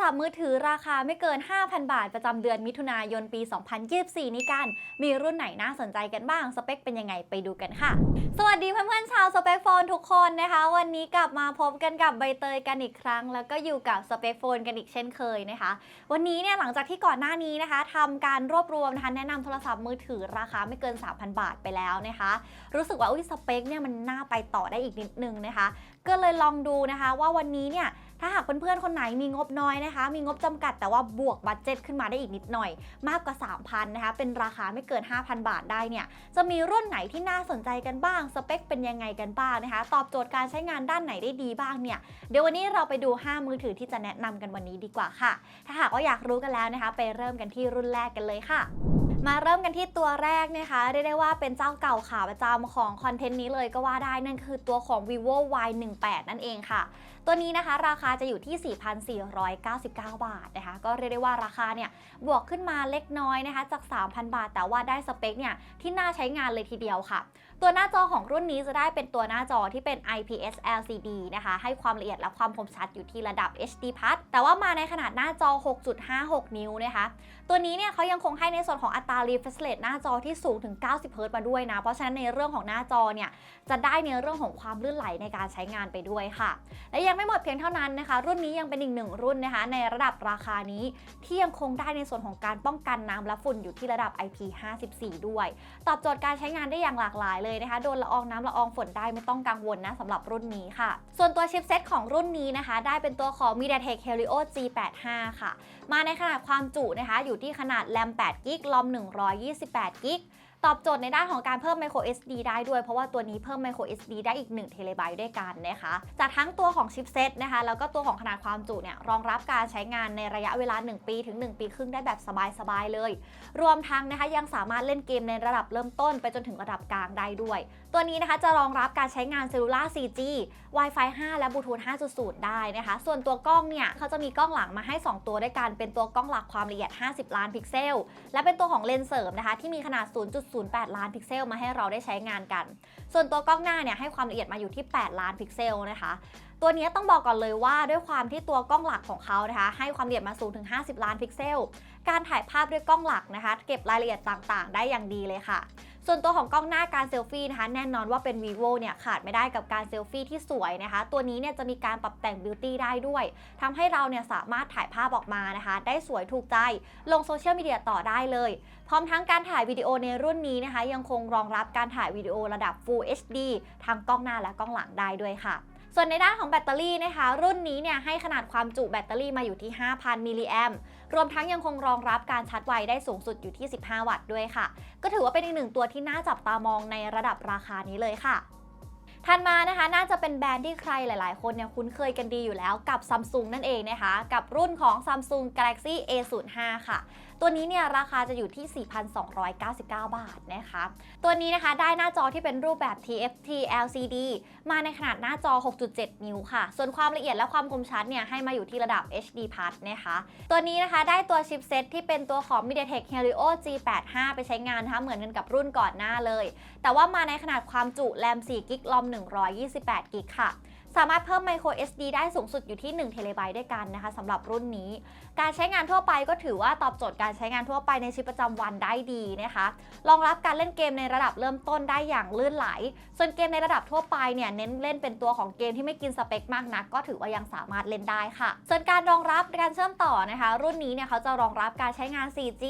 ศัพท์มือถือราคาไม่เกิน 5,000 บาท ประจำเดือนมิถุนายนปี 2024 นี้กัน มีรุ่นไหนน่าสนใจกันบ้าง สเปคเป็นยังไงไปดูกันค่ะ สวัสดีเพื่อนๆชาวสเปคโฟนทุกคนนะคะ วันนี้กลับมาพบกันกับใบเตยกันอีกครั้ง แล้วก็อยู่กับสเปคโฟนกันอีกเช่นเคยนะคะ วันนี้เนี่ยหลังจากที่ก่อนหน้านี้นะคะทำการรวบรวมนะคะแนะนำโทรศัพท์มือถือราคาไม่เกิน 3,000 บาทไปแล้วนะคะ รู้สึกว่าอุ้ยสเปคเนี่ยมันน่าไปต่อได้อีกนิดนึงนะคะ ก็เลยลองดูนะคะว่าวันนี้เนี่ย ถ้าหากเพื่อนๆคนไหนมีงบน้อยนะคะ มีงบจำกัดแต่ว่าบวกบัตเจ็ตขึ้นมาได้อีกนิดหน่อย มากกว่า 3,000นะคะ เป็นราคาไม่เกิน 5,000 บาทได้เนี่ย จะมีรุ่นไหนที่น่าสนใจกันบ้าง สเปคเป็นยังไงกันบ้างนะคะ ตอบโจทย์การใช้งานด้านไหนได้ดีบ้างเนี่ย เดี๋ยววันนี้เราไปดู 5 มือถือที่จะแนะนำกันวันนี้ดีกว่าค่ะ ถ้าหากว่าอยากรู้กันแล้วนะคะ ไปเริ่มกันที่รุ่นแรกกันเลยค่ะ มาเริ่มกันที่ตัวแรกนะคะเรียกได้ว่าเป็นเจ้าเก่าขาประจำของคอนเทนต์นี้เลยก็ว่าได้นั่นคือตัวของ vivo y18 นั่นเองค่ะ ตัวนี้นะคะราคาจะอยู่ที่ 4,499 บาทนะคะ ก็เรียกได้ว่าราคาเนี่ยบวกขึ้นมาเล็กน้อยนะคะจาก 3,000 บาท แต่ว่าได้สเปคเนี่ยที่น่าใช้งานเลยทีเดียวค่ะ ตัวหน้าจอของรุ่นนี้จะได้เป็นตัวหน้าจอที่เป็น IPS LCD นะคะ ให้ความละเอียดและความคมชัดอยู่ที่ระดับ HD Plus แต่ว่ามาในขนาดหน้าจอ 6.56 นิ้วนะคะ ตัวนี้เนี่ยเขายังคงให้ในส่วนของอัตรา refresh rate หน้าจอที่สูงถึง 90 Hz มาด้วยนะ เพราะฉะนั้นในเรื่องของหน้าจอเนี่ยจะได้ในเรื่องของความลื่นไหลในการใช้งานไปด้วยค่ะ และยังไม่หมดเพียงเท่านั้นนะคะ รุ่นนี้ยังเป็นอีกหนึ่งรุ่นนะคะ ในระดับราคานี้ที่ยังคงได้ในส่วนของการป้องกันน้ำและฝุ่นอยู่ที่ระดับ IP54 ด้วย ตอบโจทย์การใช้งานได้อย่างหลากหลายเลยนะคะ โดนละอองน้ำละอองฝนได้ไม่ต้องกังวลนะสำหรับรุ่นนี้ค่ะ ส่วนตัวชิปเซตของรุ่นนี้นะคะ ได้เป็นตัวของ MediaTek Helio G85 ค่ะ มาในขนาดความจุนะคะ อยู่ที่ขนาดแรม8 ตอบโจทย์ในด้านของการเพิ่ม micro SD ได้ด้วย เพราะว่าตัวนี้เพิ่ม micro SD ได้อีก1เทเลไบต์ด้วยกันนะคะ จากทั้งตัวของชิปเซตนะคะ แล้วก็ตัวของขนาดความจุเนี่ย รองรับการใช้งานในระยะเวลา 1 ปีถึง 1 ปีครึ่งได้แบบสบายๆเลย รวมทั้งนะคะยังสามารถเล่นเกมในระดับเริ่มต้นไปจนถึงระดับกลางได้ด้วย ตัวนี้นะคะจะรองรับการใช้งานเซลลูล่า 4G Wi-Fi 5 และบลูทูธ5.0 ได้นะคะ ส่วนตัวกล้องเนี่ยเขาจะมีกล้องหลังมาให้ 2 ตัวด้วยกัน เป็นตัวกล้องหลักความละเอียด 50 ล้านพิกเซล และเป็นตัวของเลนส์เสริมนะคะที่มีขนาด0.08 ล้านพิกเซลมาให้เราได้ใช้งานกัน ส่วนตัวกล้องหน้าเนี่ยให้ความละเอียดมาอยู่ที่ 8 ล้านพิกเซลนะคะตัวนี้ต้องบอกก่อนเลยว่าด้วยความที่ตัวกล้องหลักของเขานะคะ ให้ความละเอียดมาสูงถึง 50 ล้านพิกเซล การถ่ายภาพด้วยกล้องหลักนะคะ เก็บรายละเอียดต่างๆ ได้อย่างดีเลยค่ะ ส่วนตัวของกล้องหน้าการเซลฟี่นะคะแน่นอนว่าเป็น vivo เนี่ยขาดไม่ได้กับการเซลฟี่ที่สวยนะคะ ตัวนี้เนี่ยจะมีการปรับแต่งบิวตี้ได้ด้วยทำให้เราเนี่ยสามารถถ่ายภาพออกมานะคะ ได้สวยถูกใจ ลงโซเชียลมีเดียต่อได้เลย พร้อมทั้งการถ่ายวิดีโอในรุ่นนี้นะคะ ยังคงรองรับการถ่ายวิดีโอระดับ Full HD ทั้งกล้องหน้าและกล้องหลังได้ด้วยค่ะ ส่วนในด้านของแบตเตอรี่นะคะรุ่นนี้เนี่ยให้ขนาดความจุแบตเตอรี่มาอยู่ที่ 5,000 มิลลิแอมรวมทั้งยังคงรองรับการชาร์จไวได้สูงสุดอยู่ที่ 15 วัตต์ด้วยค่ะ ก็ถือว่าเป็นอีกหนึ่งตัวที่น่าจับตามองในระดับราคานี้เลยค่ะถัดมานะคะน่าจะเป็นแบรนด์ที่ใครหลาย ๆ คนเนี่ยคุ้นเคยกันดีอยู่แล้วกับ Samsung นั่นเองนะคะ กับรุ่นของ Samsung Galaxy A05 ค่ะตัวนี้เนี่ยราคาจะอยู่ที่ 4,299 บาทนะคะ ตัวนี้นะคะได้หน้าจอที่เป็นรูปแบบ TFT LCD มาในขนาดหน้าจอ 6.7 นิ้วค่ะ ส่วนความละเอียดและความคมชัดเนี่ยให้มาอยู่ที่ระดับ HD Plus นะคะ ตัวนี้นะคะได้ตัวชิปเซตที่เป็นตัวของ MediaTek Helio G85 ไปใช้งานนะคะเหมือนกันกับรุ่นก่อนหน้าเลย แต่ว่ามาในขนาดความจุแรม4กิกลอม128กิกค่ะ สามารถเพิ่ม micro SD ได้สูงสุดอยู่ที่1เทเลไบต์ด้วยกันนะคะสำหรับรุ่นนี้ การใช้งานทั่วไปก็ถือว่าตอบโจทย์การใช้งานทั่วไปในชีวิตประจำวันได้ดีนะคะรองรับการเล่นเกมในระดับเริ่มต้นได้อย่างลื่นไหล ส่วนเกมในระดับทั่วไปเนี่ยเน้นเล่นเป็นตัวของเกมที่ไม่กินสเปคมากนัก ก็ถือว่ายังสามารถเล่นได้ค่ะ ส่วนการรองรับการเชื่อมต่อนะคะ รุ่นนี้เนี่ยเขาจะรองรับการใช้งาน 4G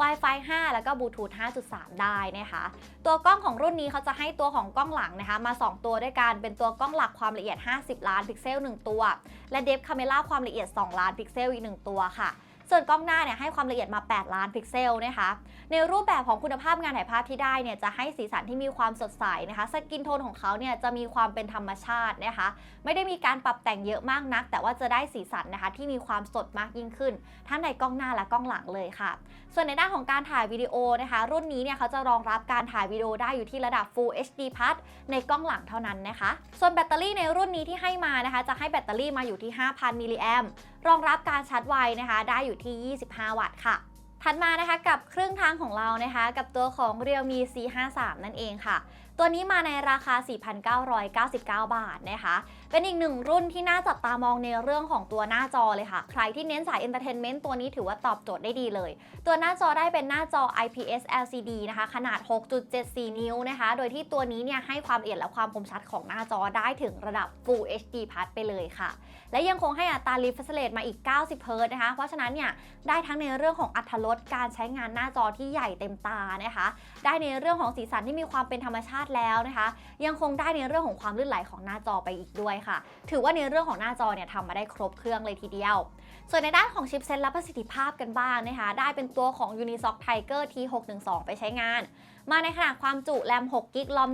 Wi-Fi 5 แล้วก็บลูทูธ5.3 ได้นะคะ ตัวกล้องของรุ่นนี้เขาจะให้ตัวของกล้องหลังนะคะ มา 2 ตัวด้วยกัน เป็นตัวกล้องหลักความละเอียด 50 ล้านพิกเซล 1 ตัว และเดฟคาเมล่าความละเอียด 2 ล้านพิกเซลอีก 1 ตัวค่ะ ส่วนกล้องหน้าเนี่ยให้ความละเอียดมา 8 ล้านพิกเซลนะคะ ในรูปแบบของคุณภาพงานถ่ายภาพที่ได้เนี่ยจะให้สีสันที่มีความสดใสนะคะ สกินโทนของเขาเนี่ยจะมีความเป็นธรรมชาตินะคะ ไม่ได้มีการปรับแต่งเยอะมากนัก แต่ว่าจะได้สีสันนะคะที่มีความสดมากยิ่งขึ้น ทั้งในกล้องหน้าและกล้องหลังเลยค่ะ ส่วนในด้านของการถ่ายวิดีโอนะคะ รุ่นนี้เนี่ยเขาจะรองรับการถ่ายวิดีโอได้อยู่ที่ระดับ Full HD Plus ในกล้องหลังเท่านั้นนะคะ ส่วนแบตเตอรี่ในรุ่นนี้ที่ให้มานะคะ จะให้แบตเตอรี่มาอยู่ที่ 5,000มิลลิแอม รองรับการชาร์จไวนะคะ ได้อยู่ที่ 25 วัตต์ค่ะ ถัดมานะคะกับเครื่องทางของเรานะคะ กับตัวของ Realme C53 นั่นเองค่ะ ตัวนี้มาในราคา 4,999 บาทนะคะเป็นอีกหนึ่งรุ่นที่น่าจับตามองในเรื่องของตัวหน้าจอเลยค่ะ ใครที่เน้นสายเอนเตอร์เทนเมนต์ตัวนี้ถือว่าตอบโจทย์ได้ดีเลย ตัวหน้าจอได้เป็นหน้าจอ IPS LCD นะคะ ขนาด 6.74 นิ้วนะคะ โดยที่ตัวนี้เนี่ยให้ความละเอียดและความคมชัดของหน้าจอได้ถึงระดับ Full HD Plus ไปเลยค่ะ และยังคงให้อัตรา refresh rate มาอีก 90เฮิรตนะคะ เพราะฉะนั้นเนี่ยได้ทั้งในเรื่องของอัตรรสการใช้งานหน้าจอที่ใหญ่เต็มตานะคะ ได้ในเรื่องของสีสันที่มีความเป็นธรรมชาติแล้วนะคะ ยังคงได้ในเรื่องของความลื่นไหลของหน้าจอไปอีกด้วยค่ะ ถือว่าในเรื่องของหน้าจอเนี่ยทำมาได้ครบเครื่องเลยทีเดียว ส่วนในด้านของชิปเซ็ตและประสิทธิภาพกันบ้างนะคะ ได้เป็นตัวของ Unisoc Tiger T612 ไปใช้งาน มาในขนาดความจุแรม6กิกลอม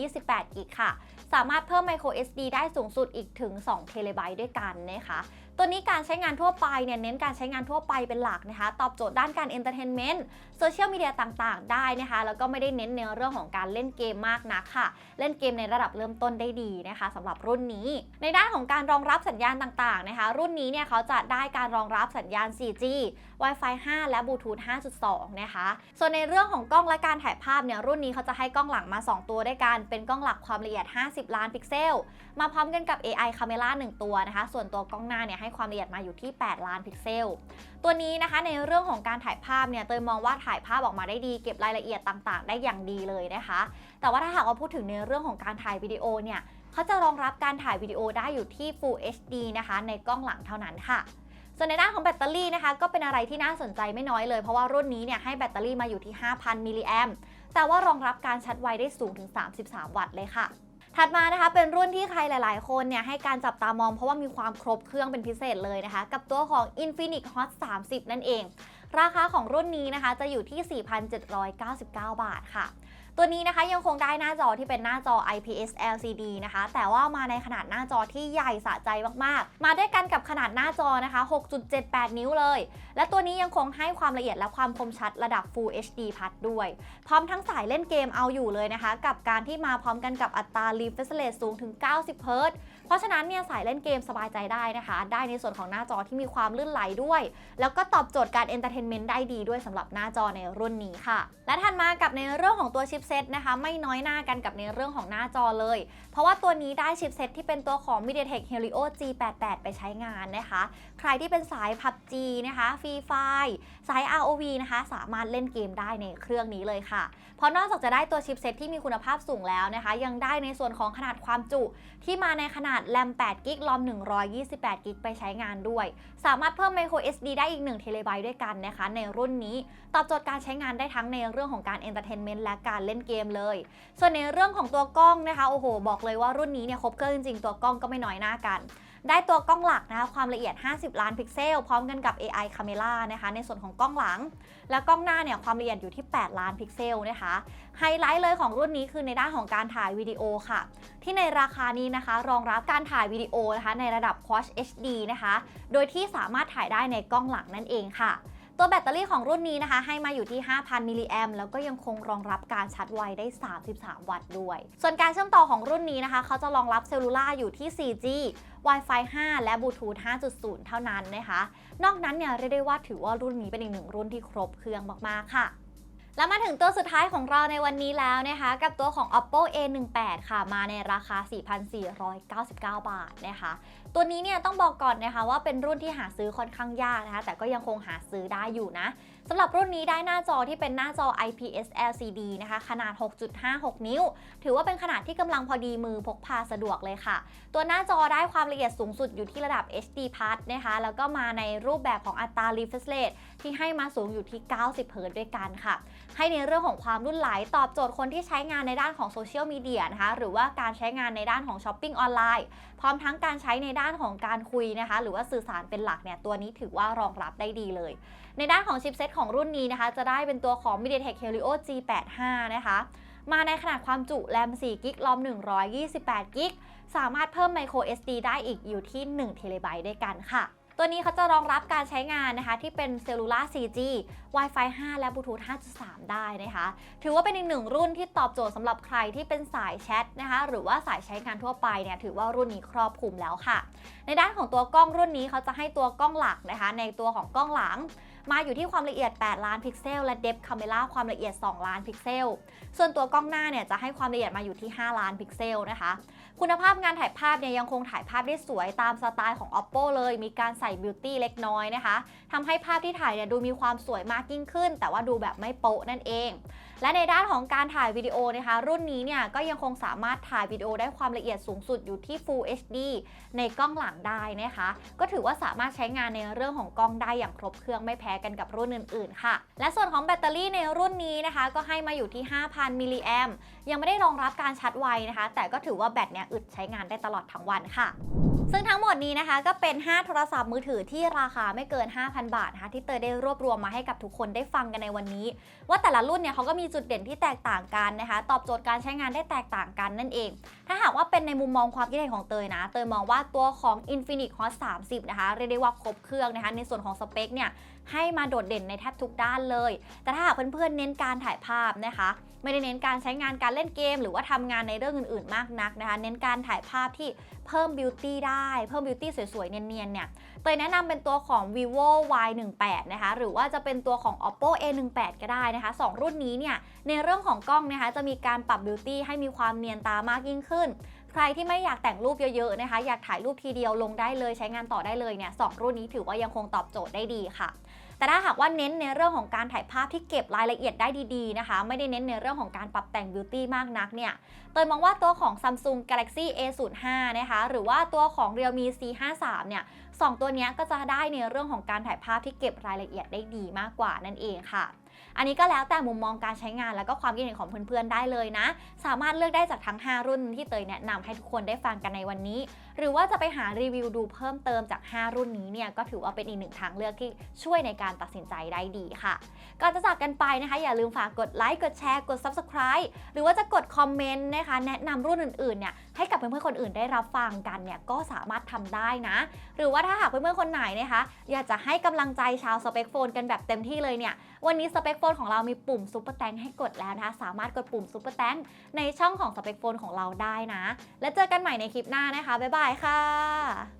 128กิกค่ะ สามารถเพิ่ม micro SD ได้สูงสุดอีกถึง2เทเลบต์ด้วยกันนะคะ ตัวนี้การใช้งานทั่วไปเนี่ยเน้นการใช้งานทั่วไปเป็นหลักนะคะ ตอบโจทย์ด้านการเอนเตอร์เทนเมนต์โซเชียลมีเดียต่างๆ ได้นะคะ แล้วก็ไม่ได้เน้นในเรื่องของการเล่นเกมมากนักค่ะ เล่นเกมในระดับเริ่มต้นได้ดีนะคะสำหรับรุ่นนี้ ในด้านของการรองรับสัญญาณต่างๆนะคะ รุ่นนี้เนี่ยเขาจะได้การรองรับสัญญาณ 4G Wi-Fi 5 และ Bluetooth 5.2 นะคะ ส่วนในเรื่องของกล้องและการถ่ายภาพเนี่ยรุ่นนี้เขาจะให้กล้องหลังมา 2 ตัวด้วยกัน เป็นกล้องหลักความละเอียด 50 ล้านพิกเซล มาพร้อมกันกับ AI Camera 1 ตัวนะคะ ส่วนตัวกล้องหน้าเนี่ยให้ความละเอียดมาอยู่ที่ 8 ล้านพิกเซล ตัวนี้นะคะในเรื่องของการถ่ายภาพเนี่ยเตยมองว่าถ่ายภาพออกมาได้ดี เก็บรายละเอียดต่างๆ ได้อย่างดีเลยนะคะ แต่ว่าถ้าหากว่าพูดถึงในเรื่องของการถ่ายวิดีโอเนี่ยเขาจะรองรับการถ่ายวิดีโอได้อยู่ที่ Full HD นะคะ ในกล้องหลังเท่านั้นค่ะส่วนในด้านของแบตเตอรี่นะคะก็เป็นอะไรที่น่าสนใจไม่น้อยเลยเพราะว่ารุ่นนี้เนี่ยให้แบตเตอรี่มาอยู่ที่ 5,000 มิลลิแอมแต่ว่ารองรับการชาร์จไวได้สูงถึง 33 วัตต์เลยค่ะ ถัดมานะคะเป็นรุ่นที่ใครหลาย ๆ คนเนี่ยให้การจับตามองเพราะว่ามีความครบเครื่องเป็นพิเศษเลยนะคะ กับตัวของ Infinix Hot 30 นั่นเอง ราคาของรุ่นนี้นะคะจะอยู่ที่ 4,799 บาทค่ะ ตัวนี้นะคะยังคงได้หน้าจอที่เป็นหน้าจอ IPS LCD นะคะ แต่ว่ามาในขนาดหน้าจอที่ใหญ่สะใจมากๆ มาด้วยกันกับขนาดหน้าจอนะคะ 6.78 นิ้วเลย และตัวนี้ยังคงให้ความละเอียดและความคมชัดระดับ Full HD Plus ด้วย พร้อมทั้งสายเล่นเกมเอาอยู่เลยนะคะ กับการที่มาพร้อมกันกับอัตรา refresh rate สูงถึง 90เฮิรตซ์เพราะฉะนั้นเนี่ยสายเล่นเกมสบายใจได้นะคะ ได้ในส่วนของหน้าจอที่มีความลื่นไหลด้วย แล้วก็ตอบโจทย์การเอนเตอร์เทนเมนต์ได้ดีด้วยสำหรับหน้าจอในรุ่นนี้ค่ะ และถัดมากับในเรื่องของตัวชิปเซตนะคะไม่น้อยหน้ากันกับในเรื่องของหน้าจอเลย เพราะว่าตัวนี้ได้ชิปเซตที่เป็นตัวของ MediaTek Helio G88 ไปใช้งานนะคะ ใครที่เป็นสาย PUBG นะคะ Free Fire สาย ROV นะคะ สามารถเล่นเกมได้ในเครื่องนี้เลยค่ะ เพราะนอกจากจะได้ตัวชิปเซตที่มีคุณภาพสูงแล้วนะคะ ยังได้ในส่วนของขนาดความจุ ที่มาในขนาดแรม8กิกลอม128กิกไปใช้งานด้วย สามารถเพิ่ม micro SD ได้อีก1เทเลบต์ด้วยกันนะคะ ในรุ่นนี้ตอบโจทย์การใช้งานได้ทั้งในเรื่องของการเอนเตอร์เทนเมนต์และการเล่นเกมเลย ส่วนในเรื่องของตัวกล้องนะคะโอ้โห บอกเลยว่ารุ่นนี้เนี่ยครบเครื่องจริงๆตัวกล้องก็ไม่น้อยหน้ากันได้ตัวกล้องหลักนะคะความละเอียด 50 ล้านพิกเซล พร้อมกันกับ AI Camera นะคะ ในส่วนของกล้องหลัง และกล้องหน้าเนี่ยความละเอียดอยู่ที่ 8 ล้านพิกเซลนะคะ ไฮไลท์เลยของรุ่นนี้คือในด้านของการถ่ายวิดีโอค่ะ ที่ในราคานี้นะคะ รองรับการถ่ายวิดีโอนะคะในระดับ Quad HD นะคะ โดยที่สามารถถ่ายได้ในกล้องหลังนั่นเองค่ะ ตัวแบตเตอรี่ของรุ่นนี้นะคะ ให้มาอยู่ที่ 5,000 มิลลิแอมแล้วก็ยังคงรองรับการชาร์จไวได้ 33 วัตต์ด้วย ส่วนการเชื่อมต่อของรุ่นนี้นะคะ เขาจะรองรับเซลลูล่าอยู่ที่ 4G Wi-Fi 5 และ Bluetooth 5.0 เท่านั้นนะคะ นอกนั้นเนี่ยเรียกได้ว่าถือว่ารุ่นนี้เป็นอีกหนึ่งรุ่นที่ครบเครื่องมาก ๆ ค่ะ แล้วมาถึงตัวสุดท้ายของเราในวันนี้แล้วนะคะ กับตัวของ Oppo A18 ค่ะ มาในราคา 4,499 บาทนะคะ ตัวนี้เนี่ยต้องบอกก่อนนะคะว่าเป็นรุ่นที่หาซื้อค่อนข้างยากนะคะ แต่ก็ยังคงหาซื้อได้อยู่นะ สำหรับรุ่นนี้ได้หน้าจอที่เป็นหน้าจอ IPS LCD นะคะ ขนาด 6.56 นิ้ว ถือว่าเป็นขนาดที่กำลังพอดีมือพกพาสะดวกเลยค่ะ ตัวหน้าจอได้ความละเอียดสูงสุดอยู่ที่ระดับ HD Plus นะคะ แล้วก็มาในรูปแบบของอัตรา refresh rate ที่ให้มาสูงอยู่ที่ 90 เฮิรต์ด้วยกันค่ะ ให้ในเรื่องของความรุ่นไหลตอบโจทย์คนที่ใช้งานในด้านของโซเชียลมีเดียนะคะ หรือว่าการใช้งานในด้านของช้อปปิ้งออนไลน์ พร้อมทั้งการใช้ในด้านของการคุยนะคะ หรือว่าสื่อสารเป็นหลักเนี่ย ตัวนี้ถือว่ารองรับได้ดีเลย ในด้านของชิปเซตของรุ่นนี้นะคะ จะได้เป็นตัวของ MediaTek Helio G85 นะคะ มาในขนาดความจุแรม4กิกลอม128กิกสามารถเพิ่ม micro SD ได้อีกอยู่ที่1เทเลไบต์ด้วยกันค่ะ ตัวนี้เขาจะรองรับการใช้งานนะคะที่เป็นเซลลูล่า 4G Wi-Fi 5 และ Bluetooth 5.3 ได้นะคะ ถือว่าเป็นอีกหนึ่งรุ่นที่ตอบโจทย์สำหรับใครที่เป็นสายแชทนะคะ หรือว่าสายใช้งานทั่วไปเนี่ยถือว่ารุ่นนี้ครอบคลุมแล้วค่ะ ในด้านของตัวกล้องรุ่นนี้เขาจะให้ตัวกล้องหลักนะคะ ในตัวของกล้องหลัง มาอยู่ที่ความละเอียด 8 ล้านพิกเซล และเดฟคาเมล่าความละเอียด 2 ล้านพิกเซล ส่วนตัวกล้องหน้าเนี่ยจะให้ความละเอียดมาอยู่ที่ 5 ล้านพิกเซลนะคะ คุณภาพงานถ่ายภาพเนี่ยยังคงถ่ายภาพได้สวยตามสไตล์ของ Oppo เลย มีการใส่บิวตี้เล็กน้อยนะคะทำให้ภาพที่ถ่ายเนี่ยดูมีความสวยมากยิ่งขึ้น แต่ว่าดูแบบไม่โป๊ะนั่นเอง และในด้านของการถ่ายวิดีโอนะคะรุ่นนี้เนี่ยก็ยังคงสามารถถ่ายวิดีโอได้ความละเอียดสูงสุดอยู่ที่ Full HD ในกล้องหลังได้นะคะ ก็ถือว่าสามารถใช้งานในเรื่องของกล้องได้อย่างครบเครื่องไม่แพ้กันกับรุ่นอื่นๆ ค่ะ และส่วนของแบตเตอรี่ในรุ่นนี้นะคะ ก็ให้มาอยู่ที่ 5,000 มิลลิแอมยังไม่ได้รองรับการชาร์จไวนะคะ แต่ก็ถือว่าแบตเนี่ยอึดใช้งานได้ตลอดทั้งวันค่ะ ซึ่งทั้งหมดนี้นะคะก็เป็น 5 โทรศัพท์มือถือที่ราคาไม่เกิน 5,000 บาทนะคะที่เตยได้รวบรวมมาให้กับทุกคนได้ฟังกันในวันนี้ ว่าแต่ละรุ่นเนี่ยเขาก็มีจุดเด่นที่แตกต่างกันนะคะ ตอบโจทย์การใช้งานได้แตกต่างกันนั่นเอง ถ้าหากว่าเป็นในมุมมองความคิดเห็นของเตยนะ เตยมองว่าตัวของ Infinix Hot 30 นะคะเรียกได้ว่าครบเครื่องนะคะในส่วนของสเปคเนี่ย ให้มาโดดเด่นในแทบทุกด้านเลย แต่ถ้าหากเพื่อนๆเน้นการถ่ายภาพนะคะ ไม่ได้เน้นการใช้งานการเล่นเกม หรือว่าทำงานในเรื่องอื่นๆ มากนักนะคะ เน้นการถ่ายภาพที่เพิ่มบิวตี้ได้ เพิ่มบิวตี้สวยๆ เนียนๆ เนี่ยเตยแนะนำเป็นตัวของ vivo y18 นะคะ หรือว่าจะเป็นตัวของ oppo a18 ก็ได้นะคะ 2 รุ่นนี้เนี่ย ในเรื่องของกล้องนะคะ จะมีการปรับบิวตี้ให้มีความเนียนตามากยิ่งขึ้น ใครที่ไม่อยากแต่งรูปเยอะๆ นะคะ อยากถ่ายรูปทีเดียวลงได้เลย ใช้งานต่อได้เลยเนี่ยสองรุ่นนี้ถือว่ายังคงตอบโจทย์ได้ดีค่ะ แต่ถ้าหากว่าเน้นในเรื่องของการถ่ายภาพที่เก็บรายละเอียดได้ดีๆนะคะ ไม่ได้เน้นในเรื่องของการปรับแต่งบิวตี้มากนักเนี่ยเตยมองว่าตัวของ Samsung Galaxy A05 นะคะหรือว่าตัวของ Realme C53 เนี่ยสองตัวนี้ก็จะได้ในเรื่องของการถ่ายภาพที่เก็บรายละเอียดได้ดีมากกว่านั่นเองค่ะ อันนี้ก็แล้วแต่มุมมองการใช้งานแล้วก็ความคิดเห็นของเพื่อนๆได้เลยนะ สามารถเลือกได้จากทั้ง 5 รุ่นที่เตยแนะนำให้ทุกคนได้ฟังกันในวันนี้หรือว่าจะไปหารีวิวดูเพิ่มเติมจาก 5 รุ่นนี้เนี่ยก็ถือว่าเป็นอีกหนึ่งทางเลือกที่ช่วยในการตัดสินใจได้ดีค่ะ ก่อนจะจากกันไปนะคะ อย่าลืมฝากกดไลค์กดแชร์กด Subscribe หรือว่าจะกดคอมเมนต์นะคะ แนะนำรุ่นอื่นๆเนี่ยให้กับเพื่อนๆคนอื่นได้รับฟังกันเนี่ยก็สามารถทำได้นะ หรือว่าถ้าหากเพื่อนๆคนไหนนะคะ อยากจะให้กำลังใจชาวสเปคโฟนกันแบบเต็มที่เลยเนี่ยวันนี้สเปคโฟนของเรามีปุ่มซุปเปอร์แตงให้กดแล้วนะคะสามารถกดปุ่มซุปเปอร์แตงในช่องของสเปคโฟนของเราได้นะ แล้วเจอกันใหม่ในคลิปหน้านะคะบ๊ายบายค่ะ